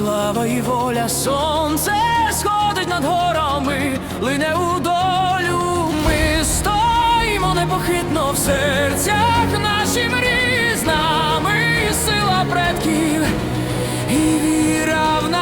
слава і воля, сонце сходить над горами, лине у долю, ми стоїмо непохитно в серцях нашим різнами. сила предків і віра в нас.